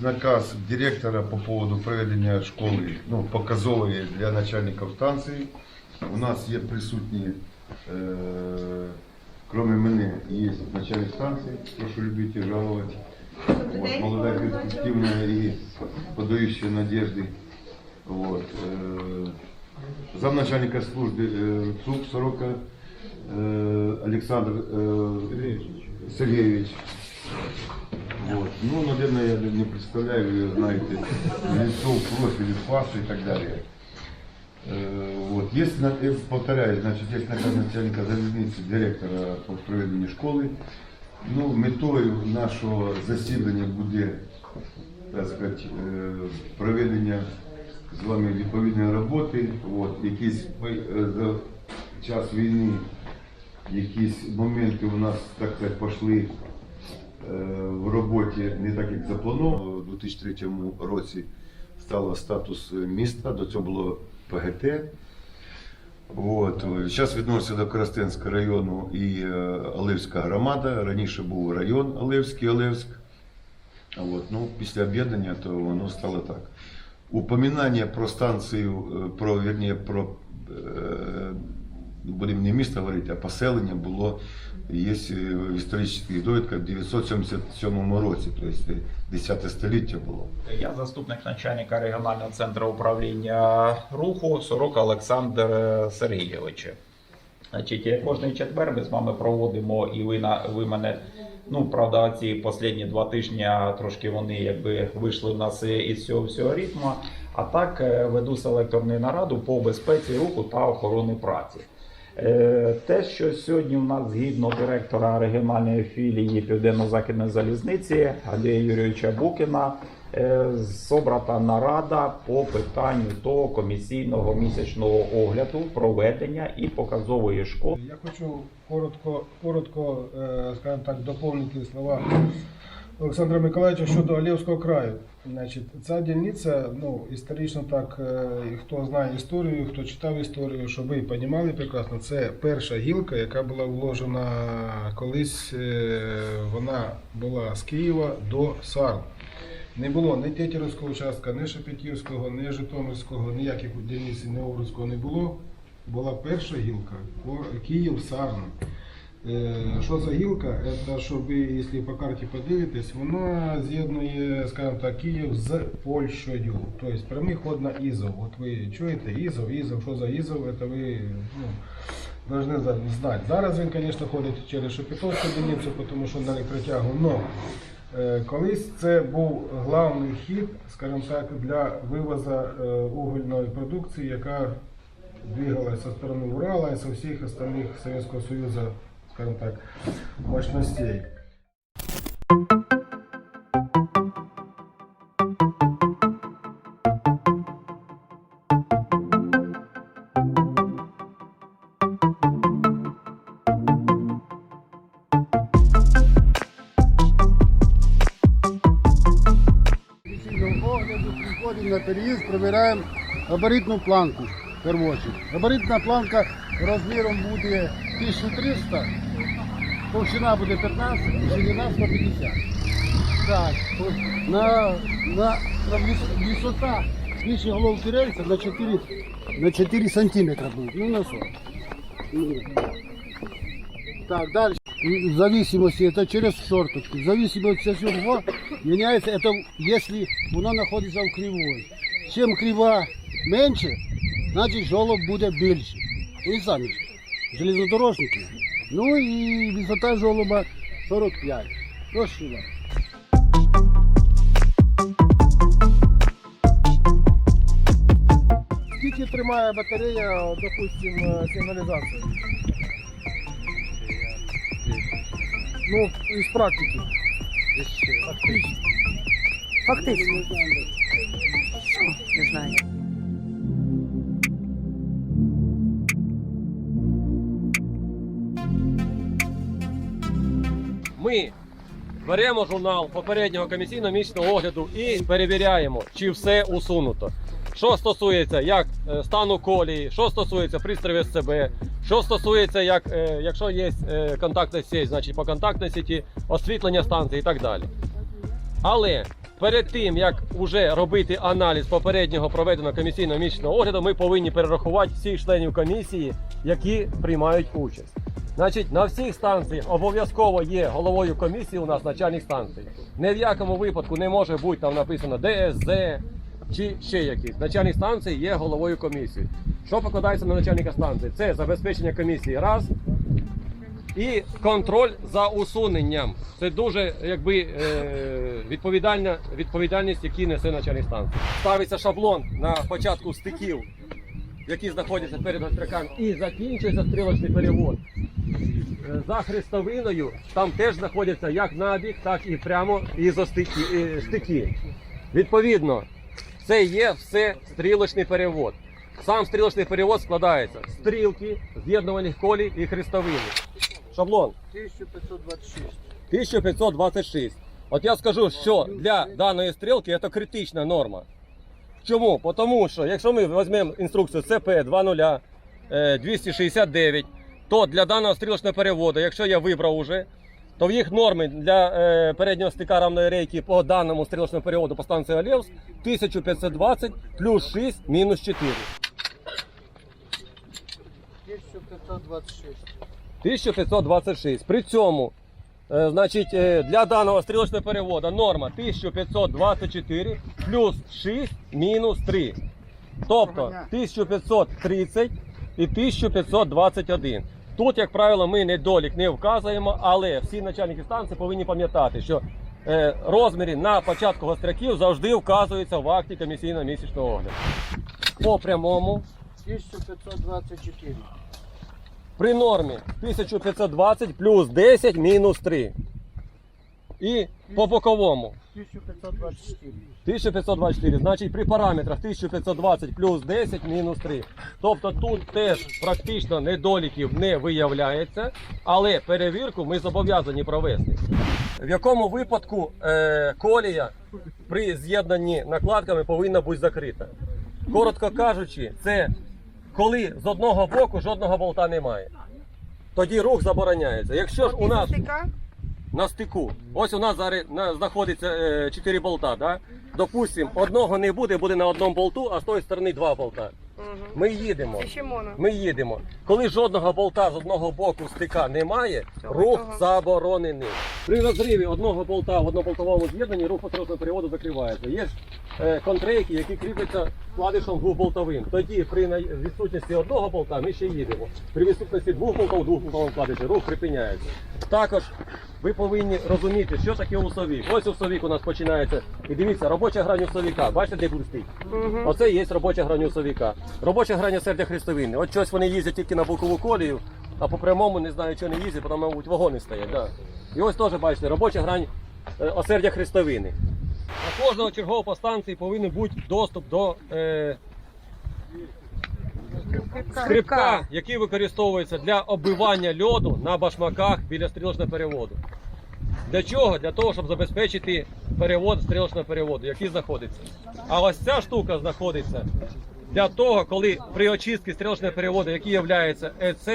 наказ директора по поводу проведення школи, ну, показової для начальників станції. У нас є присутні, е, кроме мене, є начальник станції, прошу любити жалувати. Вот, молодая перспективная и подающая надежды. Вот. Э, замначальника службы э, ЦУП Сорока э, Александр э, Сергеевич. Вот. Ну, наверное, я не представляю, вы знаете, лицо, профиль, фасы и так далее. Э, Вот. Есть, на- э, повторяю, значит, есть наказ начальника залізниці директора по проведенню школи. Ну, метою нашого засідання буде, так сказати, е, проведення з вами відповідної роботи. От, якісь е, за час війни, якісь моменти у нас, так сказати, пішли е, в роботі не так, як заплановано. У 2003 році стало статус міста, до цього було ПГТ. От. Зараз відноситься до Коростенського району і е, Оливська громада. Раніше був район Оливський, Олевськ. От. Ну, після об'єднання то воно стало так. Упоминання про станцію, е, про, вірні, про е, будемо не місто говорити, а поселення було є е, в історичних довідках в 977 році, тобто 10 століття було. Я заступник начальника регіонального центру управління руху Сорока Олександр е, Сергійович. Значить, е, кожний четвер ми з вами проводимо, і ви на ви мене. Ну, правда, ці останні два тижні трошки вони якби вийшли в нас із цього всього ритму. А так е, веду селекторну нараду по безпеці руху та охорони праці. Е, Те, що сьогодні у нас згідно директора регіональної філії Південно-Західної залізниці Андрія Юрійовича Букіна, е, зобрата нарада по питанню того комісійного місячного огляду, проведення і показової школи. Я хочу коротко, коротко е, скажімо так, доповнити слова Олександра Миколаївича щодо Олєвського краю. Значить, ця дільниця, ну, історично так, е, хто знає історію, хто читав історію, щоб ви розуміли прекрасно, це перша гілка, яка була вложена колись, е, вона була з Києва до Сарн. Не було ні Тетерівського участка, ні Шепетівського, ні Житомирського, ніяких дільниць, ні Овруцького не було. Була перша гілка Київ Сарн. Е, Що за гілка? Це, щоб ви, якщо по карті подивитесь, вона з'єднує, скажімо так, Київ з Польщею. Тобто прямий ход на Ізов. От ви чуєте Ізов, Ізов, що за Ізов, це ви ну, повинні знати. Зараз він, звісно, ходить через Шепетовську дільницю, тому що на електротягу. Но Е, Колись це був главний хід, скажімо так, для вивозу е, угольної продукції, яка двигалась со сторони Урала і со всіх остальних Советского Союзу, скажімо так, мощностей. Професійного огляду приходимо на переїзд, провіряємо габаритну планку. чергу. Габаритна планка розміром буде 1300, товщина буде 15, ширина 150. Так, на, на, на вис- висота більше головки рельса на 4, на 4 сантиметра буде, ну на 40. Ну, Так, дальше. В зависимости, это через шорточку. В зависимости от всего меняется, это если оно находится в кривой. Чем крива меньше, значит жолоб будет більше. Ви самі ж, железнодорожники. Ну і висота жолоба 45. Прошу вас. Скільки тримає батарея, допустим, сигналізації? Ну, із практики. Фактично. Фактично. Не знаю. Ми беремо журнал попереднього комісійного місячного огляду і перевіряємо, чи все усунуто. Що стосується як е, стану колії, що стосується пристроїв СЦБ, що стосується, як, е, якщо є е, контактна сеть, значить по контактній сіті, освітлення станції і так далі. Але перед тим як уже робити аналіз попереднього проведеного комісійного місячного огляду, ми повинні перерахувати всіх членів комісії, які приймають участь. Значить, на всіх станціях обов'язково є головою комісії у нас начальник станції. Ні в якому випадку не може бути там написано ДСЗ чи ще якийсь. Начальник станції є головою комісії. Що покладається на начальника станції? Це забезпечення комісії раз. І контроль за усуненням. Це дуже якби е, відповідальна відповідальність, яку несе начальник станції. Ставиться шаблон на початку стиків, які знаходяться перед гостряками, і закінчується стрілочний перевод. Е, За хрестовиною там теж знаходяться як набіг, так і прямо ізостики, е, стики. Відповідно, це є все стрілочний перевод. Сам стрілочний перевод складається з стрілки, з'єднувальних колій і хрестовини. Шаблон 1526. 1526. От я скажу, що для даної стрілки це критична норма. Чому? Тому що якщо ми візьмемо інструкцію 20 е, 269, то для даного стрілочного переводу, якщо я вибрав уже, то в їх норми для е, переднього стика рамної рейки по даному стрілочному переводу по станції Олєвс 1520 плюс 6 мінус 4. 1526. 1526. При цьому, е, значить, е, для даного стрілочного переводу норма 1524 плюс 6 мінус 3. Тобто 1530 і 1521. Тут, як правило, ми недолік не вказуємо, але всі начальники станції повинні пам'ятати, що е, розміри на початку гостряків завжди вказуються в акті комісійного місячного огляду. По прямому 1524. При нормі 1520 плюс 10 мінус 3. І по боковому 1524. 1524. Значить при параметрах 1520 плюс 10 мінус 3. Тобто тут теж практично недоліків не виявляється, але перевірку ми зобов'язані провести. В якому випадку е, колія при з'єднанні накладками повинна бути закрита? Коротко кажучи, це коли з одного боку жодного болта немає. Тоді рух забороняється. Якщо ж у нас на стику, ось у нас зараз знаходиться 4 болта, да? допустимо, одного не буде, буде на одному болту, а з тої сторони два болта. Ми їдемо. Ми їдемо. Коли жодного болта з одного боку стика немає, рух заборонений. При розриві одного болта в однополтовому з'єднанні рух посереднього переводу закривається. Є ж е, контрейки, які кріпляться вкладишем двохболтовим. Тоді при відсутності одного болта ми ще їдемо. При відсутності двох болтів двохболтовому вкладиші рух припиняється. Також ви повинні розуміти, що таке усовік. Ось усовік у нас починається. І дивіться, робоча грань усовіка. Бачите, де блистить? Оце є робоча грань усовіка. Робоча грань осердя хрестовини. От щось вони їздять тільки на бокову колію, а по прямому не знаю, чого не їздять, бо там, мабуть, вагони стоять. Да. І ось теж бачите, робоча грань е, осердя хрестовини. На кожного чергового по станції повинен бути доступ до е, скрипка, який використовується для оббивання льоду на башмаках біля стрілочного переводу. Для чого? Для того, щоб забезпечити перевод стрілочного переводу, який знаходиться. А ось ця штука знаходиться для того, коли при очистці стрілочного переводу, який є ЕЦ,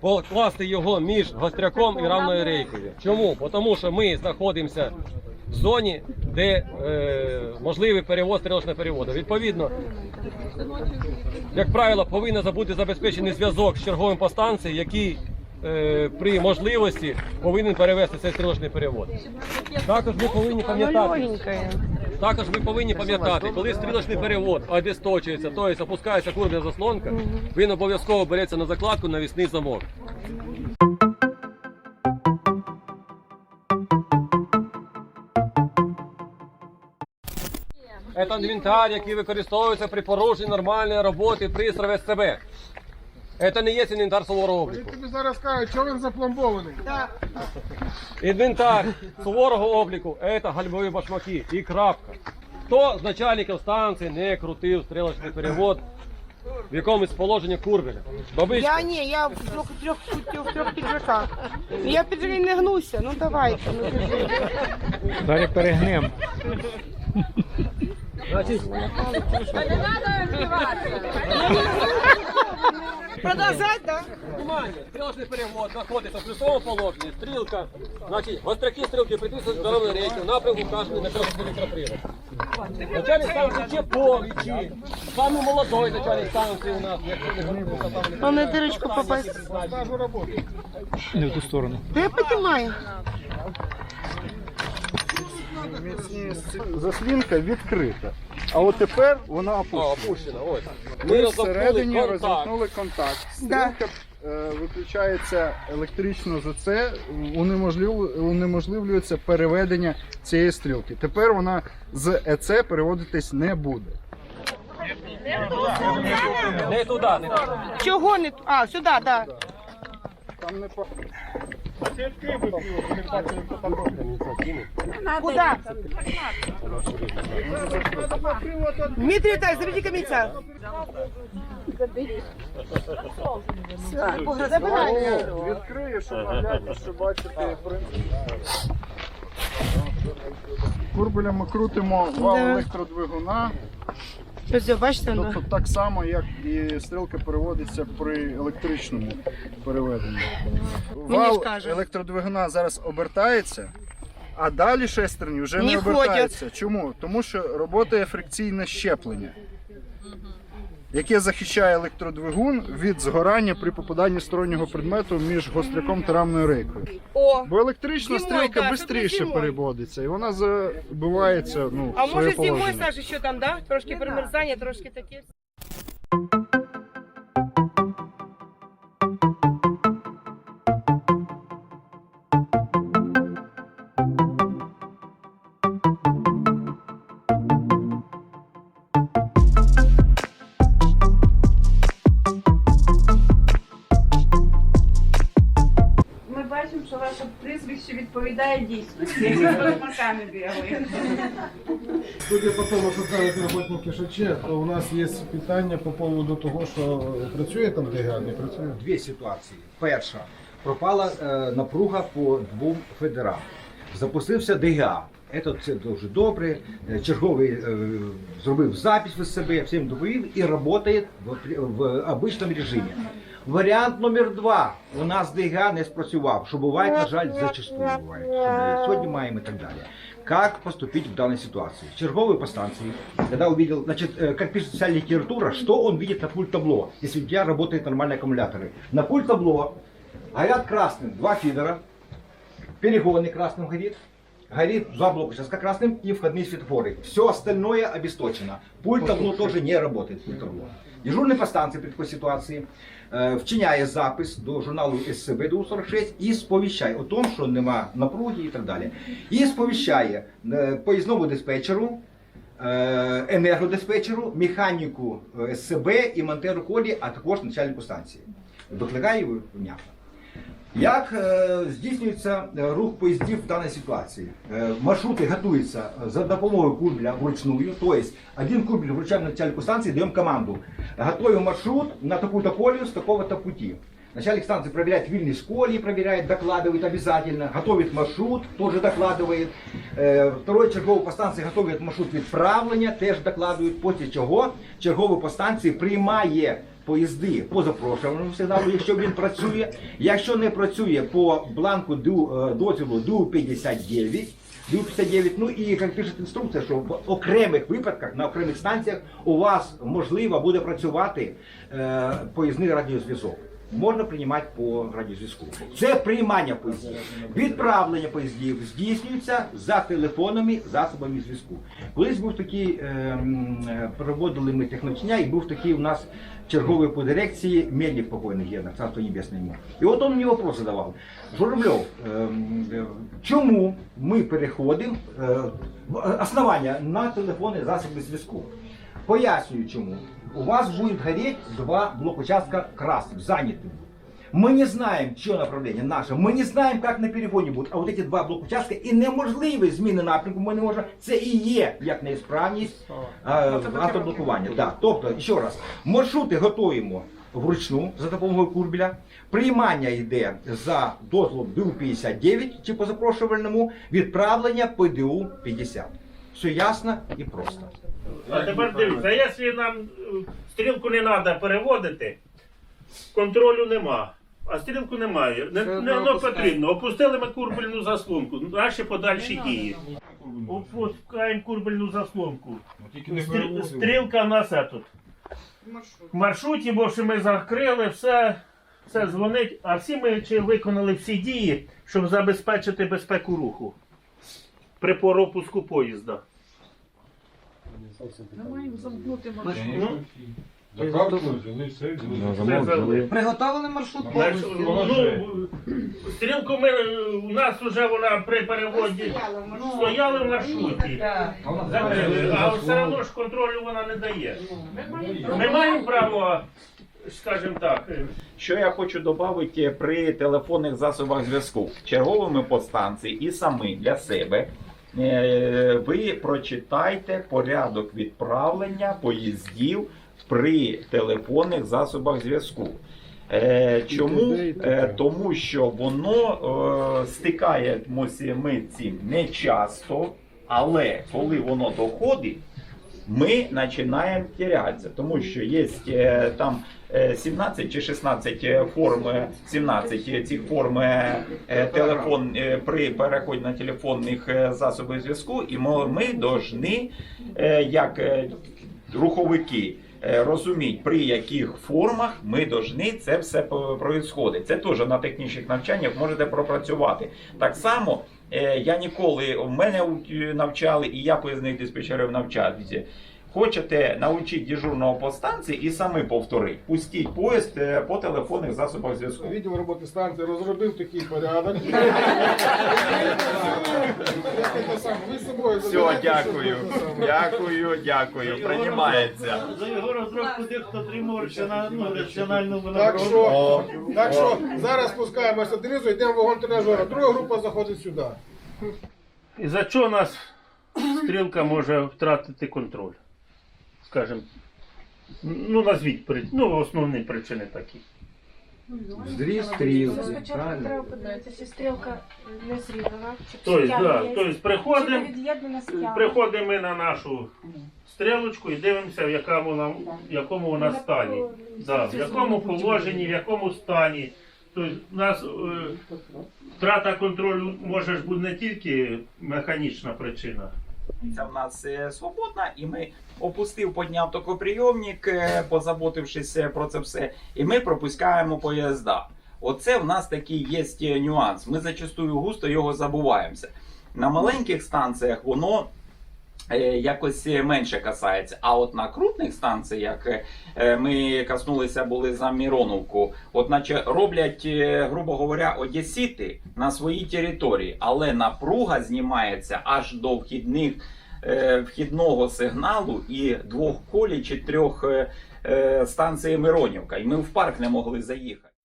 покласти його між гостряком і равною рейкою. Чому? Тому що ми знаходимося в зоні, де е, можливий перевод стрілочного переводу. Відповідно, як правило, повинен бути забезпечений зв'язок з черговим по станції, який е, при можливості повинен перевести цей стрілочний перевод. Також ми повинні пам'ятати. Також ви повинні пам'ятати, коли стрілочний перевод обесточується, тобто опускається курбна заслонка, він обов'язково береться на закладку навісний замок. Це інвентар, який використовується при порушенні нормальної роботи пристрою СЦБ. Це не є інвентар суворого обліку. Тобі зараз кажуть, що він запломбований. Інвентар суворого обліку це гальмові башмаки і крапка. Хто з начальників станції не крутив стрілочний перевод в якомусь положенні курбеля? Бабичка, Я ні, я в трьох, трьох, в трьох піджаках. Я піджак не гнуся, ну давайте. Ну. Зараз перегнем. значить, Продовжать, да? Внимание! Стрілочний перевод знаходиться в плюсовому положенні. Стрілка, значить, гостряки стрілки приписують здоровий рейтинг, напрямку вказаний на трьох електропривод. Начальник станції Чеповичі, самий молодой начальник станції у нас. якщо не Он на дырочку попасть. Не в ту сторону. Да я понимаю. Заслінка відкрита. А от тепер вона А, опущена. ось. Ми всередині контакт. розімкнули контакт. Да. Стрілка е, виключається електрично за це, унеможлив- унеможливлюється переведення цієї стрілки. Тепер вона з ЕЦ переводитись не буде. Не туди, не туди. Чого не... А, сюди, да. Там не по... Куда? Дмитрий Витальевич, заберите комментарий. Забирай. Щоб наглядніше бачити принцип. Курбеля ми крутимо вал електродвигуна. Ось, бачите, ну. Тобто так само, як і стрілка переводиться при електричному переведенні. Вал ж каже. електродвигуна зараз обертається, а далі шестерні вже не, Не обертаються. Чому? Тому що роботає фрикційне щеплення, яке захищає електродвигун від згорання при попаданні стороннього предмету між гостряком та рамною рейкою. О, Бо електрична Зимою, стрілка да, швидше зимою. переводиться, і вона забивається ну, а своє може зимою, положення. Саша, що там, да? Трошки примерзання, трошки таке. Відповідає дійсності. Ми самі. Судя по тому, що кажуть роботники ШЧ, то у нас є питання по поводу того, що працює там ДГА, не працює. дві ситуації. Перша пропала е, напруга по двом федерам. Запустився ДГА. Це, це дуже добре. Е, Черговий е, зробив запис в себе, всім доповів і працює в, в обичному режимі. Варіант номер два. У нас ДГА не спрацював, що буває, на жаль, зачастую буває. Що ми сьогодні маємо і так далі. Как поступить в данной ситуации? Черговый по станции, когда увидел, значит, э, как пишет вся литература, что он видит на пульт табло, если у тебя работают нормальные аккумуляторы. На пульт табло горят красным два фидера, перегонный красным горит, горит два блока сейчас красным и входные светофоры. Все остальное обесточено. Пульт табло тоже не работает. Пульт табло. Дежурный по станції при такой ситуации е, вчиняє запис до журналу ССБ ДУ-46 і сповіщає о тому, що нема напруги і так далі. І сповіщає е, поїзному диспетчеру, е, енергодиспетчеру, механіку ССБ і монтеру колі, а також начальнику станції. Викликає його внятно. Як е, здійснюється е, рух поїздів в даній ситуації? Е, маршрути готуються за допомогою курбля вручную, тобто один курбль вручаем начальнику станции, даем команду. Готовим маршрут на такую-то колію с такого-то пути. Начальник станции проверяет вильность колеи, проверяет, докладывает обязательно, готовит маршрут, тоже докладывает. Е, Второй черговий по станції готує маршрут відправлення, теж докладують, після чого черговий по станції приймає поїзди по запрошуваному сигналу, якщо він працює. Якщо не працює по бланку дозволу ДУ-59, ДУ-59, ну і як пише інструкція, що в окремих випадках, на окремих станціях у вас можливо буде працювати е, поїзний радіозв'язок. Можна приймати по радіозв'язку. Це приймання поїздів. Відправлення поїздів здійснюється за телефонами, засобами зв'язку. Колись був такий, е, е, проводили ми техночення, і був такий у нас черговий по дирекції Мельник покойний Герна, царство небесне йому. І от он мені вопрос задавав. Журавльов, е, е, чому ми переходимо е, основання на телефони засоби зв'язку? Пояснюю чему. У вас будет гореть два блок-участка красным, занятым. Мы не знаем, что направление наше, мы не знаем, как на перегоні буде. А от эти два блок-участка і неможливі зміни напрямку ми не можемо. Це і є як неісправність е, автоблокування. Да. Тобто, ще раз, маршрути готуємо вручну за допомогою курбіля. Приймання йде за дозволом ДУ-59 чи по запрошувальному, відправлення по ДУ-50. Все ясно і просто. А тепер дивіться, а якщо нам е, стрілку не треба переводити, контролю нема. А стрілку немає. Не, не, не потрібно. Опустили ми курбельну заслонку. Наші подальші дії. Опускаємо курбельну заслонку. Стрі- Стрілка в нас тут. В маршруті, бо що ми закрили, все, все дзвонить. А всі ми чи виконали всі дії, щоб забезпечити безпеку руху при пропуску поїзда. Ну, це за- Приготовили маршрут Ну, стрілку ми у нас вже вона при переводі стояли в маршруті. Закрили, а все одно ж контролю вона не дає. Ми маємо право, скажімо так, Що я хочу додати при телефонних засобах зв'язку, черговими подстанції і самі для себе. Е, Ви прочитайте порядок відправлення поїздів при телефонних засобах зв'язку. Е, чому? Е, тому що воно стикаємося ми цим не часто, але коли воно доходить, ми починаємо терятися, тому що є там 17 чи 16 форм, е, 17 цих форм е, е, телефон е, при переході на телефонних е, засобів зв'язку, і ми, ми должны, е, як е, руховики. е, Розуміть, при яких формах ми должны це все происходить. Це теж на технічних навчаннях можете пропрацювати. Так само е, я ніколи в мене навчали, і я поясних диспетчерів навчаюся. Хочете навчити дежурного по станції і самі повторити. Пустіть поїзд е, по телефонних засобах зв'язку. Відділ роботи станції розробив такий порядок. Ви з собою Все, дякую. Дякую, дякую. Приймається. За його розробку дехто отримав раціональну, раціональну Так винагороду. що, так що зараз спускаємося донизу, йдемо в вагон тренажера. Друга група заходить сюди. І за що нас стрілка може втратити контроль? Скажем, ну назвіть ну, основні причини такі. Зріз стрілки, Спочатку правильно? треба подивитися, чи стрілка не зрізана, чи Тобто, стягнення да, є, тобто чи приходимо, від'єднана приходимо ми на нашу стрілочку і дивимося, в якому, вона- в якому вона стані. Да, в якому положенні, в якому стані. Тобто, у нас е, втрата контролю може ж бути не тільки механічна причина. Це в нас е, свободна, і ми опустив, підняв токоприйомник, е, позаботившись е, про це все, і ми пропускаємо поїзда. Оце в нас такий є нюанс. Ми зачастую густо його забуваємося. На маленьких станціях воно якось менше касається. А от на крупних станціях е, е, ми коснулися були за Міроновку. От наче роблять, е, грубо говоря, одесіти на своїй території, але напруга знімається аж до вхідних е, вхідного сигналу і двох колій чи трьох е, е, станцій Миронівка. І ми в парк не могли заїхати.